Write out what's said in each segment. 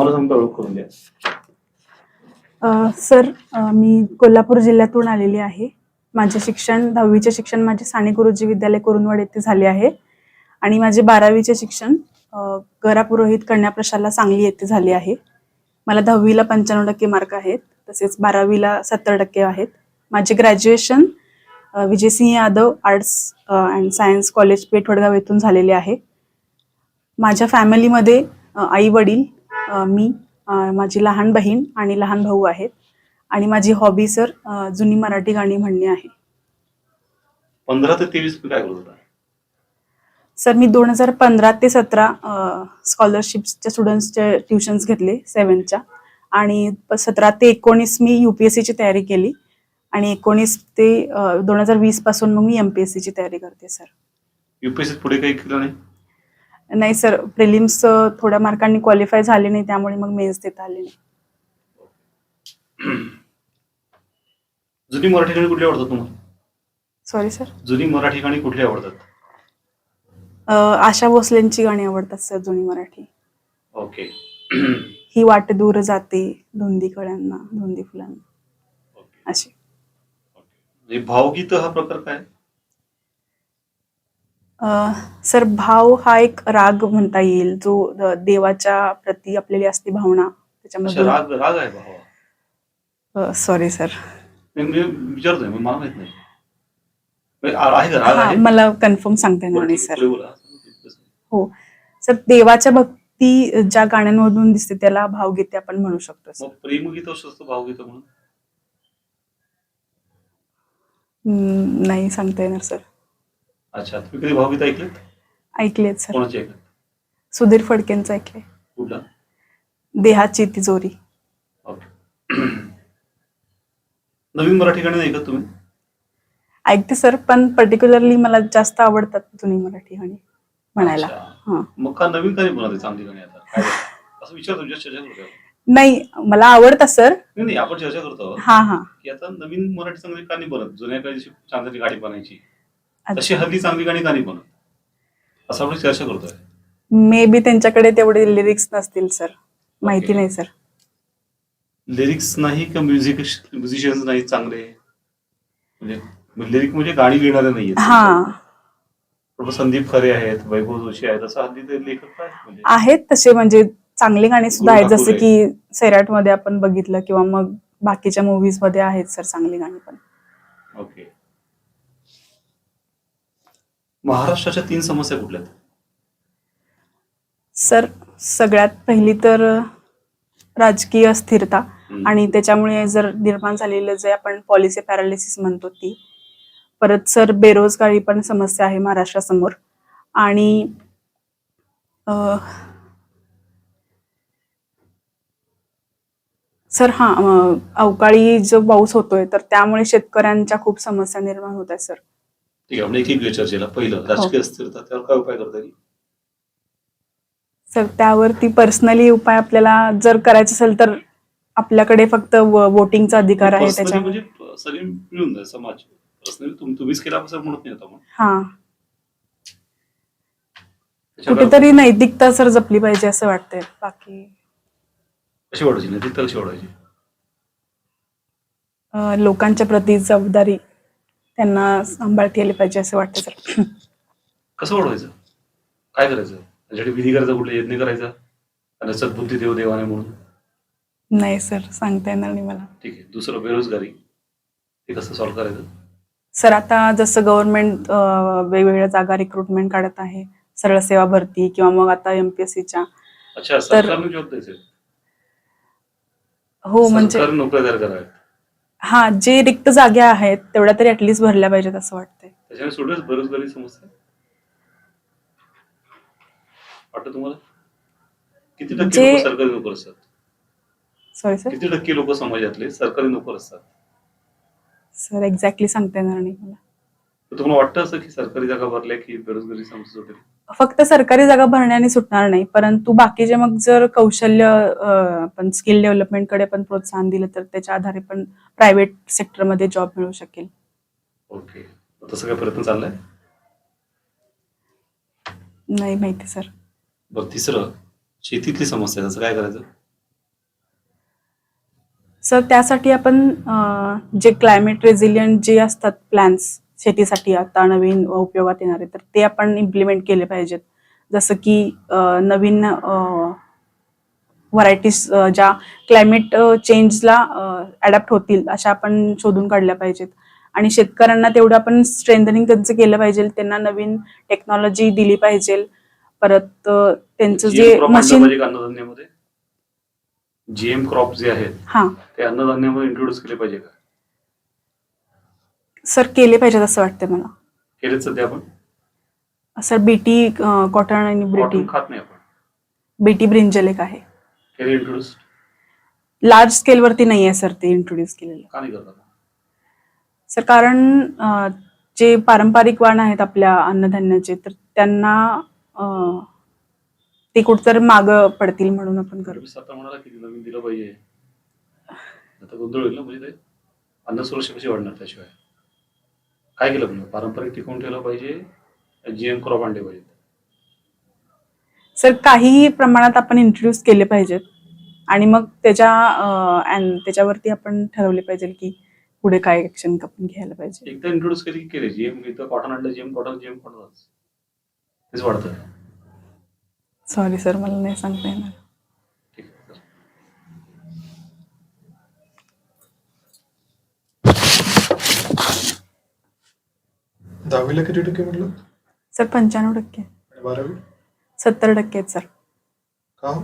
तुम्हाला समजा ओळख करून द्या सर मी कोल्हापूर जिल्ह्यातून आलेली आहे. माझे शिक्षण दहावीचे शिक्षण माझे साने गुरुजी विद्यालय कुरुंदवाड येथे झाले आहे. आणि माझे बारावीचे शिक्षण घरापुरोहित गरा पुरोहित कन्या प्रशाला सांगली येथे झाले आहे. मला दहावीला पंच्याण्णव टक्के मार्क आहेत तसेच बारावीला सत्तर टक्के आहेत. माझे graduation Vijaysinh Yadav arts and science college Pethvadgaon येथून झालेले आहे. माझ्या फॅमिलीमध्ये आई वडील मी माझी लहान बहीण आणि लहान भाऊ आहेत. आणि माझी हॉबी सर जुनी मराठी गाणी म्हणणे आहे. पंधरा ते तेवीस काय होता सर मी दोन हजार पंधरा ते सतरा स्कॉलरशिपच्या स्टुडंट्सचे ट्युशन्स घेतले सेवनच्या आणि सतरा ते एकोणीस मी युपीएससीची तयारी केली. आणि एकोणीस ते दोन हजार वीसपासून मग मी एमपीएससीची तयारी करते सर युपीएससी पुढे काही केलं नाही? नाही सर प्रिलिम्स थोड्या मार्कांनी क्वालिफाय झाले नाही त्यामुळे मग मेन्स देता आले नाही. जुनी मराठी गाणी कुठली आवडतात तुम्हाला? सॉरी सर जुनी मराठी गाणी कुठली आवडतात? आशा भोसलेंची गाणी आवडतात सर जुनी मराठी. ओके ही वाट दूर जाते धुंदी कळ्यांना धुंदी फुलांना. ओके अशी. म्हणजे भावगीत हा प्रकार काय? सर भाव हा एक राग म्हणता येईल जो देवाच्या प्रती आपलेली असते भावना. अच्छा त्याच्यामधून राग राग आहे भावा. सॉरी सर मी मी विचारतोय मी मला माहीत नाही. म्हणजे आ- आहे का राग हा आहे? मला कन्फर्म सांगता येणार नाही सर बोला. हो. सर देवाच्या भक्ती ज्या गाण्यांमधून दिसते त्याला भावगीते आपण म्हणू शकतो सर मग प्रेमगीत असतं भावगीत म्हणून? हम्म, नाही सांगता येणार सर अच्छा तुम्ही कधी भावगीत ऐकलेत ऐकलेत सर. कोणाचे ऐकलेत सुधीर फडकेंचं ऐकले कुठला? देहाची तिजोरी ओके. नवीन मराठी गाणी का तुम्ही? ऐकते सर पण पर्टिक्युलरली मला जास्त आवडतात जुनी मराठी गाणी म्हणायला. अच्छा. हा. मग का नवीन गाणी बनवते चांगली गाणी आता? काय? असं विचारतो तुमच्या चर्चा करतो. नाही मला आवडतात सर. नाही नाही आपण चर्चा करतो हा हा. की आता नवीन मराठी चांगली गाणी बनत जुन्या जशी चांगली गाणी बनायची तशी हल्ली चांगली गाणी गाणी बनत असं आपण चर्चा करतोय. मे बी त्यांच्याकडे तेवढे लिरिक्स नसतील सर माहिती. नाही सर लिरिक्स नाही का म्युझिक म्युझिशियन्स नाही चांगले? म्हणजे लिरिक म्हणजे गाणी लिहिणारे नाहीये हा. संदीप खरे आहेत वैभव जोशी आहेत असं हल्ली ते लेखक काय म्हणजे. आहेत तसे म्हणजे चांगले गाणे सुद्धा आहेत. जसे की सैराटमध्ये आपण बघितलं किंवा मग बाकीच्या मुव्हीजमध्ये आहेत सर चांगली गाणी पण. ओके महाराष्ट्राच्या तीन समस्या कुठल्या आहेत? सर सगळ्यात पहिली तर राजकीय अस्थिरता हम्म. आणि त्याच्यामुळे जर निर्माण झालेलं जे आपण पॉलिसी पॅरालिसिस म्हणतो ती परत सर बेरोजगारी पण समस्या आहे महाराष्ट्रासमोर आणि अ, सर हा अवकाळी जो पाऊस होतोय तर त्यामुळे शेतकऱ्यांच्या खूप समस्या निर्माण होत आहेत सर ठीक आहे आपण एक एक चर्चेला. पहिलं राजकीय अस्थिरता त्यावर काय उपाय करता येईल? सर त्यावरती पर्सनली उपाय आपल्याला जर करायचं असेल तर आपल्याकडे फक्त वोटिंगचा अधिकार आहे Personally त्याच्यामुळे म्हणजे सगळे मिळून जाईल समाज. पर्सनली तुम्हीच केला असं म्हणत नाही आता हा. त्याच्यावर कुठेतरी नैतिकता सर जपली पाहिजे असं वाटतंय. बाकी कशी वाढवायची नाही ती कशी वाढवायची अ, लोकांच्या प्रती जबाबदारी. त्यांना सांभाळता आली पाहिजे असं वाटतं सर. कसं वाढवायचं काय करायचं? त्याच्यासाठी विधी करायचा कुठला यज्ञ करायचा? आणि सद्बुद्धी देव देवाने म्हणून? नाही सर सांगता येणार नाही मला. ठीक आहे दुसरं बेरोजगारी. ते कसं सॉल्व्ह करायचं? सर आता जसं गव्हर्नमेंट वेगवेगळ्या जागा रिक्रुटमेंट काढत आहे सरळ सेवा भरती किंवा मग आता एमपीएससीच्या अच्छा सरकारने जॉब द्यायचे. हो म्हणजे हा जे रिक्त जागा आहेत तेवढ्या तरी ऍटलिस्ट भरल्या पाहिजेत असं वाटतंय. त्याच्याने सोडच बेरोजगारी समस्या वाटतं तुम्हाला? किती टक्के जे- लोक सरकारी नोकर असतात? सॉरी सर किती टक्के लोक समाजातले सरकारी नोकर असतात? सर एक्झॅक्टली सांगता येणार नाही मला. तुम्हाला वाटतं असं की सरकारी जागा भरल्या की बेरोजगारी समस्या फक्त सरकारी जागा भरण्याने सुटणार नाही परंतु बाकीचे मग जर कौशल्य आपण स्किल डेव्हलपमेंटकडे पण प्रोत्साहन दिलं तर त्याच्या आधारे पण प्रायव्हेट सेक्टरमध्ये जॉब मिळू शकेल. ओके. तसं काय प्रयत्न चाललाय? नाही माहिती सर. बरं तिसरं शेतीतली समस्या आहे, त्याचं काय करायचं? सर त्यासाठी आपण अं, जे क्लायमेट रेझिलियंट जे असतात प्लॅन्स शेतीसाठी आता नवीन उपयोगात येणारे तर ते आपण इम्प्लिमेंट केले पाहिजेत. जसं की नवीन व्हरायटीज ज्या क्लायमेट चेंजला अडॅप्ट होतील अशा आपण शोधून काढल्या पाहिजेत. आणि शेतकऱ्यांना तेवढं आपण स्ट्रेंथनिंग त्यांचं केलं पाहिजे त्यांना नवीन टेक्नॉलॉजी दिली पाहिजे परत त्यांचं जे मशीन अन्नधान्यामध्ये? जीएम क्रॉप जे आहेत हा. ते अन्नधान्यामध्ये इंट्रोड्यूस केले पाहिजे का? सर केले पाहिजेत असं वाटतं मला. केलेच सध्या आपण? सर बीटी कॉटन आणि ब्रिटी. कॉटन खात नाही आपण. बीटी ब्रिंजल एक आहे. केले इंट्रोड्यूस लार्ज स्केलवरती नाही आहे सर ते इंट्रोड्यूस केलेलं. का नाही करतात सर कारण अं, जे पारंपरिक वाण आहेत आपल्या अन्नधान्याचे तर त्यांना अं, ते कुठतर माग पडतील म्हणून आपण करू. तुम्ही म्हणाला नवीन दिलं पाहिजे. आता गोंधळ होईल ना म्हणजे ते अन्न सुरक्षा कशी वाढणार त्याशिवाय. काय केलं पाहिजे पारंपरिक टिकवून ठेवलं पाहिजे जीएम क्रॉप आणले पाहिजे सर काही प्रमाणात आपण इंट्रोड्यूस केले पाहिजेत. आणि मग त्याच्या त्याच्यावरती आपण ठरवले पाहिजे की पुढे काय ऍक्शन आपण घ्यायला पाहिजे. एकदा इंट्रोड्यूस केली की केले. जीएम इथं कॉटन आणलं जीएम कॉटन जीएम कॉटन तेच वाढतं. सॉरी सर मला नाही सांगता येणार. दहावीला किती टक्के म्हटलं? सर पंच्याण्णव टक्के. आणि बारावी? सत्तर टक्के आहेत सर. का हो?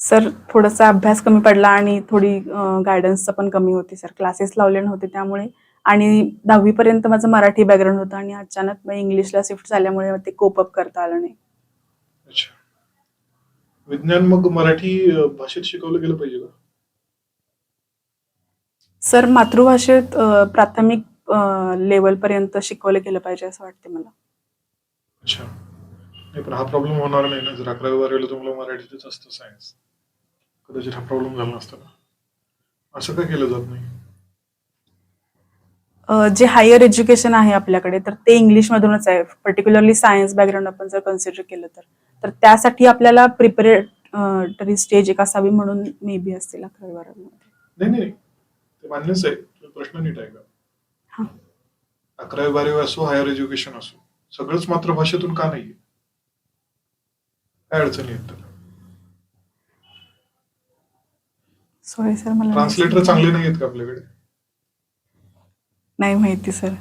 सर थोडासा अभ्यास कमी पडला आणि थोडी गायडन्सचं पण कमी होती सर. क्लासेस लावले नव्हते त्यामुळे. आणि दहावीपर्यंत माझं मराठी बॅकग्राऊंड होतं आणि अचानक मग इंग्लिशला शिफ्ट झाल्यामुळे ते कोप अप करता आलं नाही. अच्छा. विज्ञान मग मराठी भाषेत शिकवलं गेलं पाहिजे का? सर मातृभाषेत प्राथमिक लेवलपर्यंत शिकवलं गेलं पाहिजे असं वाटते मला. अच्छा. नाही पण हा प्रॉब्लेम होणार नाही ना. जर अकरावी बारावीला तुम्हाला मराठीतच असतं सायन्स कदाचित हा प्रॉब्लेम झाला नसता ना. असं का केलं जात नाही? अ, जे हायर एज्युकेशन आहे आपल्याकडे तर ते इंग्लिशमधूनच आहे. पर्टिक्युलरली सायन्स बॅकग्राऊंड आपण जर कन्सिडर केलं तर. तर त्यासाठी आपल्याला प्रिपरेटरी स्टेज एक असावी म्हणून मे बी असतील अकरावी बारावीमध्ये. नाही नाही. ते मान्यच आहे. तो प्रश्न नीट आहे. का अकरावी बारावी असो हायर एज्युकेशन असो सगळंच मातृभाषेतून का नाहीये? काय अडचणी त्याला सॉरी सर मला ट्रान्सलेटर चांगले येत. नाही आहेत का आपल्याकडे? नाही माहिती सर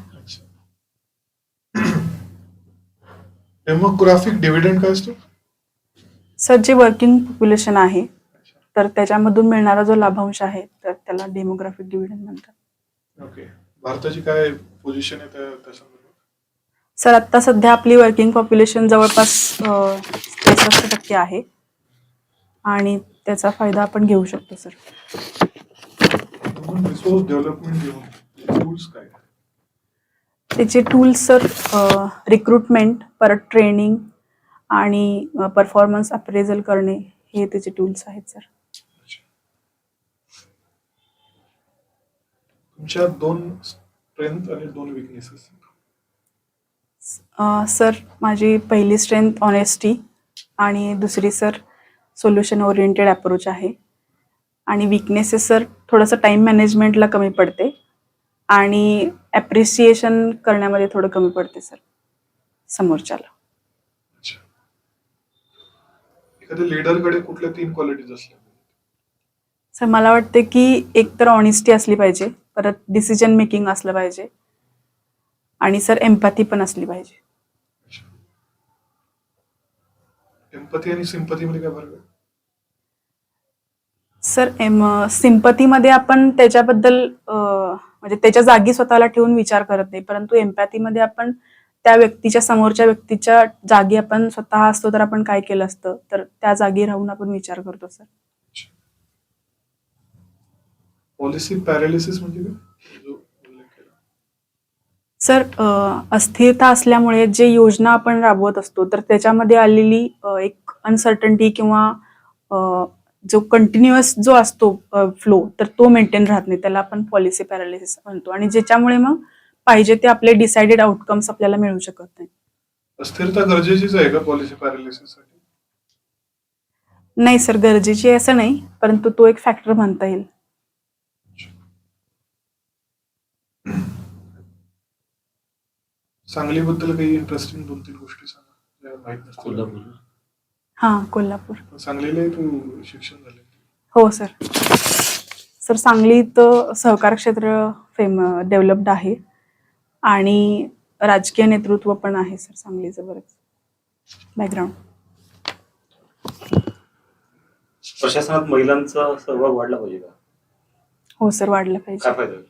डेमोग्राफिक डिव्हिडंड काय असतो? सर जे वर्किंग पॉप्युलेशन आहे तर त्याच्यामधून मिळणारा जो लाभांश आहे तर त्याला डेमोग्राफिक डिव्हिडंड म्हणतात. ओके भारताची काय पोझिशन आहे त्या त्या संदर्भात सर आता सध्या आपली वर्किंग पॉप्युलेशन जवळपास त्रेसष्ट टक्के आहे. आणि त्याचा फायदा आपण घेऊ शकतो सर. रिसोर्स डेव्हलपमेंट घेऊन टूल्स काय? त्याचे टूल्स सर रिक्रुटमेंट परत ट्रेनिंग आणि परफॉर्मन्स अप्रेझल करणे हे त्याचे टूल्स आहेत सर. तुमच्या दोन स्ट्रेंथ आणि दोन विकनेसेस सर माझी पहिली स्ट्रेंथ ऑनेस्टी आणि दुसरी सर सोल्युशन ओरिएंटेड अप्रोच आहे. आणि विकनेसेस सर थोडंसं टाईम मॅनेजमेंटला कमी पडते आणि ॲप्रिसिएशन करण्यामध्ये थोडं कमी पडते सर समोरच्याला. एखाद्या लीडरकडे कुठल्या तीन क्वालिटीज असल्या? सर मला वाटते की एक तर ऑनेस्टी असली पाहिजे. परत डिसिजन मेकिंग असलं पाहिजे. आणि सर एम्पॅथी पण असली पाहिजे. एम्पथी आणि सिंपथी मध्ये काय फरक आहे? सर एम सिंपतीमध्ये आपण त्याच्याबद्दल म्हणजे त्याच्या जागी स्वतःला ठेवून विचार करत नाही. परंतु एम्पॅथीमध्ये आपण त्या व्यक्तीच्या समोरच्या व्यक्तीच्या जागी आपण स्वतः असतो तर आपण काय केलं असतं? तर त्या जागी राहून आपण विचार करतो सर. पॉलिसी पॅरालिसिस म्हणजे काय? सर अस्थिरता असल्यामुळे जे योजना आपण राबवत असतो तर त्याच्यामध्ये आलेली एक अनसर्टन्टी किंवा जो कंटिन्युअस जो असतो फ्लो तर तो मेंटेन राहत नाही. त्याला आपण पॉलिसी पॅरालिसिस म्हणतो. आणि ज्याच्यामुळे मग पाहिजे ते आपले डिसाइडेड आउटकम्स आपल्याला मिळू शकत नाही. अस्थिरता गरजेचीच आहे का पॉलिसी पॅरालिसिससाठी? नाही सर गरजेची असं नाही परंतु तो एक फॅक्टर म्हणता येईल. सांगलीबद्दल काही इंटरेस्टिंग दोन तीन गोष्टी सांगा ज्या माहीत नसतील. कोल्हापूर. हां कोल्हापूर. सांगलीला तू शिक्षण झाले. हो सर. सर सांगलीत सहकार क्षेत्र फेम डेव्हलप्ड आहे. आणि राजकीय नेतृत्व पण आहे सर सांगलीचं बरंच. बॅकग्राऊंड प्रशासनात महिलांचा सहभाग वाढला पाहिजे का? हो सर वाढलं पाहिजे. काय फायदा होईल?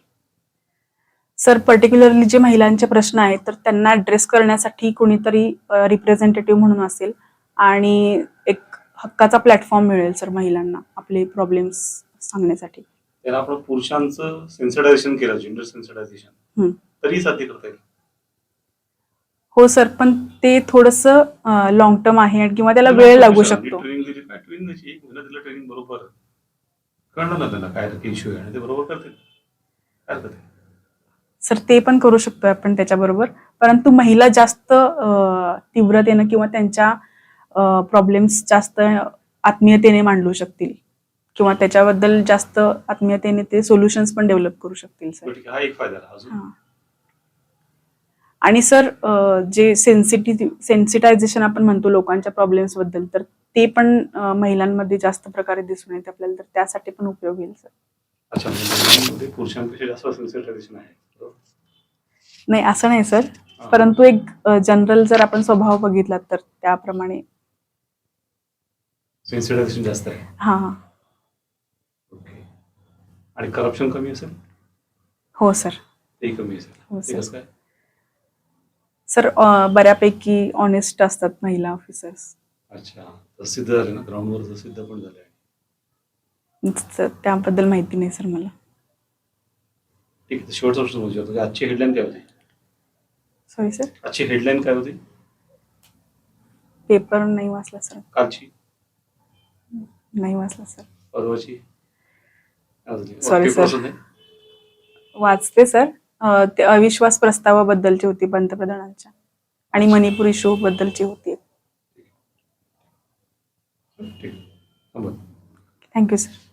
सर पर्टिक्युलरली जे महिलांचे प्रश्न आहेत तर त्यांना ऍड्रेस करण्यासाठी कोणीतरी रिप्रेझेंटेटिव्ह म्हणून असेल आणि एक हक्काचा प्लॅटफॉर्म मिळेल सर महिलांना आपले प्रॉब्लेम्स सांगण्यासाठी. त्याला आपण पुरुषांचं सेन्सिटायझेशन केलं जेंडर सेन्सिटायझेशन. तरी साध्य करता येईल. हो सर पण ते थोडस लॉंग टर्म आहे आणि किंवा त्याला वेळ लागू शकतो. ट्रेनिंग एक महिना ट्रेनिंग बरोबर कळणार ना त्यांना काय इश्यू आहे आणि ते बरोबर करतील काय करते सर ते पण करू शकतो आपण त्याच्याबरोबर. परंतु महिला जास्त तीव्रतेनं किंवा त्यांच्या प्रॉब्लेम्स जास्त आत्मीयतेने मांडू शकतील. किंवा त्याच्याबद्दल जास्त आत्मीयतेने ते सोल्युशन्स पण डेव्हलप करू शकतील सर. आणि सर जे सेन्सिटिव्ह सेन्सिटायझेशन आपण म्हणतो लोकांच्या प्रॉब्लेम्सबद्दल तर ते पण महिलांमध्ये जास्त प्रकारे दिसून येते आपल्याला तर त्यासाठी पण उपयोग येईल सर. अच्छा म्हणजे पुरुषांपेक्षा जास्त सेन्सिटायझेशन आहे? नाही असं नाही सर. परंतु एक जनरल जर आपण स्वभाव बघितला तर त्याप्रमाणे. सेन्सिटायझेशन जास्त आहे. हा हा. ओके आणि करप्शन कमी असेल? हो सर. तेही कमी असेल. हो ते सर. कसं काय? सर अ, बऱ्यापैकी ऑनेस्ट असतात महिला ऑफिसर्स अच्छा. तर सिद्ध झाले ना? ग्राउंडवर तर सिद्ध पण झाले. त्याबद्दल माहिती नाही सर मला. ठीक आहे तर शेवटचा प्रश्न आजची हेडलाईन काय होती? सॉरी सर आजची हेडलाईन काय होती? पेपर नाही वाचला सर कालची? नाही वाचला सर परवाची. असं नाही? वाचते सर अ, ते अविश्वास प्रस्तावाबद्दलची होती पंतप्रधानांच्या. आणि मणिपुर इशू बद्दलची होती. Thank you sir